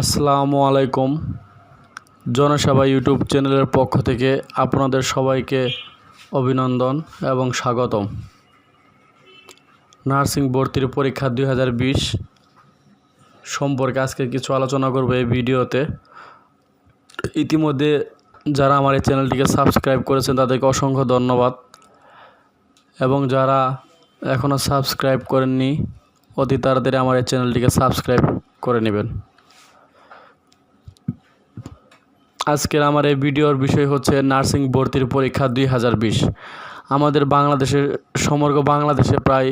আসসালামু আলাইকুম। জনসেবা ইউটিউব চ্যানেলের পক্ষ থেকে আপনাদের সবাইকে অভিনন্দন এবং স্বাগতম। নার্সিং ভর্তির পরীক্ষা দুই হাজার বিশ সম্পর্কে আজকে কিছু আলোচনা করব এই ভিডিওতে। ইতিমধ্যে যারা আমার এই চ্যানেলটিকে সাবস্ক্রাইব করেছেন তাদেরকে অসংখ্য ধন্যবাদ। এবং যারা এখনও সাবস্ক্রাইব করেননি, অতি তাড়াতাড়ি আমার এই চ্যানেলটিকে সাবস্ক্রাইব করে নেবেন। আজকের আমার এই ভিডিওর বিষয় হচ্ছে নার্সিং ভর্তির পরীক্ষা দুই হাজার বিশ। আমাদের বাংলাদেশের সমগ্র বাংলাদেশে প্রায়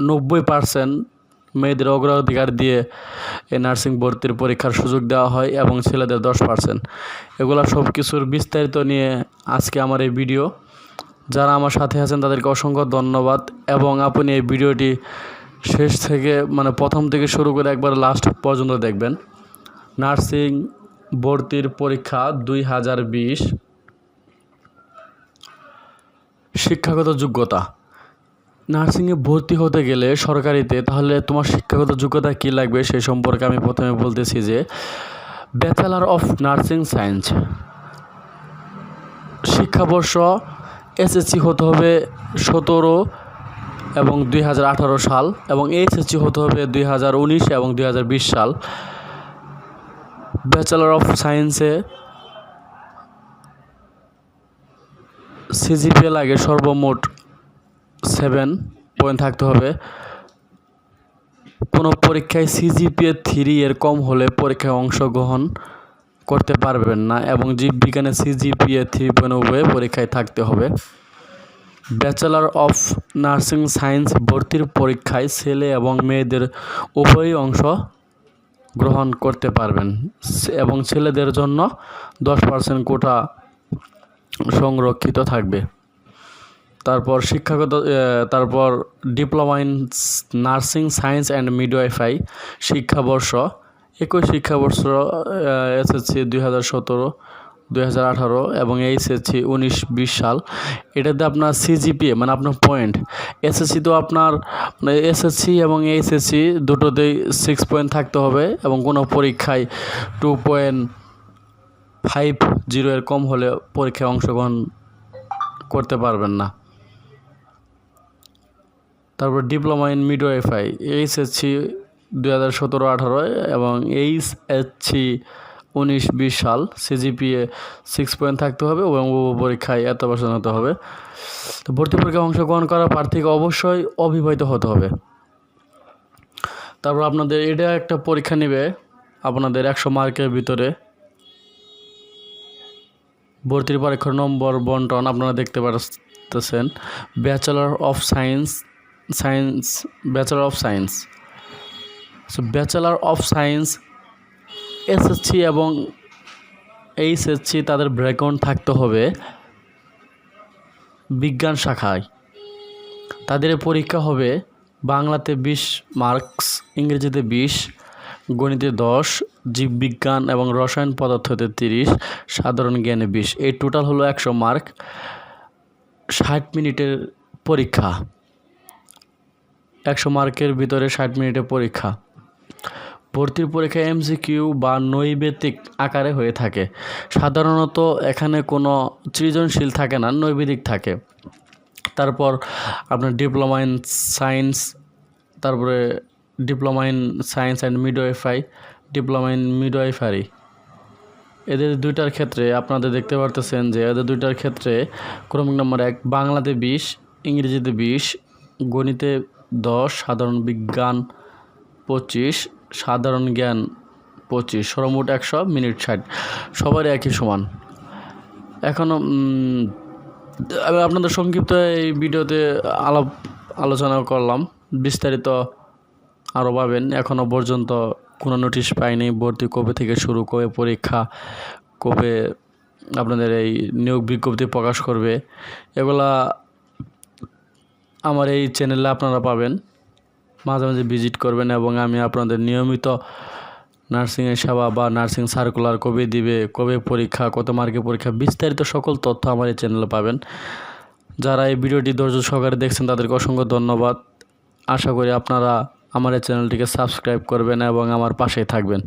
নব্বই পার্সেন্ট মেয়েদের অগ্রাধিকার দিয়ে এই নার্সিং ভর্তির পরীক্ষার সুযোগ দেওয়া হয় এবং ছেলেদের দশ পার্সেন্ট এগুলো সব কিছুর বিস্তারিত নিয়ে আজকে আমার এই ভিডিও। যারা আমার সাথে আছেন, তাদেরকে অসংখ্য ধন্যবাদ এবং আপনি এই ভিডিওটি শেষ থেকে মানে প্রথম থেকে শুরু করে একবার লাস্ট পর্যন্ত দেখবেন। নার্সিং ভর্তির পরীক্ষা দুই হাজার বিশ। শিক্ষাগত যোগ্যতা। নার্সিংয়ে ভর্তি হতে গেলে সরকারিতে, তাহলে তোমার শিক্ষাগত যোগ্যতা কী লাগবে সে সম্পর্কে আমি প্রথমে বলতেছি যে ব্যাচেলার অফ নার্সিং সায়েন্স শিক্ষাবর্ষ এসএসসি হতে হবে সতেরো এবং দুই হাজার আঠারো সাল এবং এইচএসসি হতে হবে দুই হাজার উনিশ এবং দুই হাজার বিশ সাল। ব্যাচেলার অফ সায়েন্সে সিজিপিএ লাগে সর্বমোট সেভেন পয়েন্ট থাকতে হবে। কোনো পরীক্ষায় সিজিপিএ থ্রি এর কম হলে পরীক্ষায় অংশগ্রহণ করতে পারবেন না এবং জীববিজ্ঞানে সিজিপিএ থ্রি পয়েন্ট উভয়ে পরীক্ষায় থাকতে হবে। ব্যাচেলার অফ নার্সিং সায়েন্স ভর্তির পরীক্ষায় ছেলে এবং মেয়েদের উভয়ই অংশ গ্রহণ করতে পারবেন। এবং ছেলেদের জন্য দশ পার্সেন্ট কোটা সংরক্ষিত থাকবে। তারপর শিক্ষাগত তারপর diploma in nursing science and midwifery শিক্ষাবর্ষ। একই শিক্ষাবর্ষ এসএসসি দুই হাজার সতেরো দুই হাজার আঠারো এবং এইচএসসি উনিশ বিশ সাল। এটাতে আপনার সিজিপিএ মানে আপনার পয়েন্ট এসএসসি তো আপনার এসএসসি এবং এইচএসসি দুটোতেই সিক্স পয়েন্ট থাকতে হবে এবং কোনো পরীক্ষায় টু পয়েন্ট ফাইভ জিরো এর কম হলে পরীক্ষায় অংশগ্রহণ করতে পারবেন না। তারপর ডিপ্লোমা ইন মিডওয়াইফাই এইচএসসি দুই হাজার সতেরো আঠারো এবং এইচএসসি উনিশ, বিশ সাল সিজিপিএ সিক্স পয়েন্ট থাকতে হবে এবং পরীক্ষায় এত বছর হতে হবে। তো ভর্তি পরীক্ষায় অংশগ্রহণ করা প্রার্থীকে অবশ্যই অবিবাহিত হতে হবে। তারপর আপনাদের এটা একটা পরীক্ষা নেবে, আপনাদের একশো মার্কের ভিতরে। ভর্তির পরীক্ষার নম্বর, বন্টন আপনারা দেখতে পাচ্ছেন bachelor of science science bachelor of science so bachelor of science SSC এবং এইচএসসি তাদের ব্যাকগ্রাউন্ড থাকতে হবে বিজ্ঞান শাখায়। তাদের পরীক্ষা হবে বাংলাতে বিশ, মার্কস ইংরেজিতে বিশ, গণিতে দশ, জীববিজ্ঞান এবং রসায়ন পদার্থতে তিরিশ, সাধারণ জ্ঞানে বিশ। এই টোটাল হলো একশো মার্ক। ষাট মিনিটের পরীক্ষা। একশো মার্কের ভিতরে ষাট মিনিটের পরীক্ষা। ভর্তির পরীক্ষা এমসিকিউ বা নৈবেদিক আকারে হয়ে থাকে। সাধারণত এখানে কোনো সৃজনশীল থাকে না নৈবেদিক থাকে। তারপর আপনার ডিপ্লোমা ইন সায়েন্স, তারপরে diploma in science and midwifery diploma in midwifery এদের দুইটার ক্ষেত্রে আপনাদের দেখতে পারতেছেন যে এদের দুইটার ক্ষেত্রে ক্রমিক নম্বর এক বাংলাতে বিশ, ইংরেজিতে বিশ, গণিতে দশ, সাধারণ বিজ্ঞান পঁচিশ সাধারণ জ্ঞান পঁচিশ, সর্বমোট একশো মিনিট ষাট। সবারই একই সমান। এখনও আমি আপনাদের সংক্ষিপ্ত এই ভিডিওতে আলাপ আলোচনা করলাম। বিস্তারিত আরও পাবেন। এখনও পর্যন্ত কোনো নোটিশ পাইনি। ভর্তি কবে থেকে শুরু, কবে পরীক্ষা, কবে আপনাদের এই নিয়োগ বিজ্ঞপ্তি প্রকাশ করবে, এগুলা আমার এই চ্যানেলে আপনারা পাবেন। মাঝে মাঝে ভিজিট করবেন এবং আমি আপনাদের নিয়মিত নার্সিংয়ের সেবা বা নার্সিং সার্কুলার কবে দিবে, কবে পরীক্ষা, কত মার্কে পরীক্ষা, বিস্তারিত সকল তথ্য আমার এই চ্যানেলে পাবেন। যারা এই ভিডিওটি ধৈর্য সহকারে দেখছেন, তাদেরকে অসংখ্য ধন্যবাদ। আশা করি আপনারা আমার এই চ্যানেলটিকে সাবস্ক্রাইব করবেন এবং আমার পাশেই থাকবেন।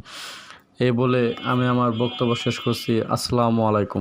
এই বলে আমি আমার বক্তব্য শেষ করছি। আসসালামু আলাইকুম।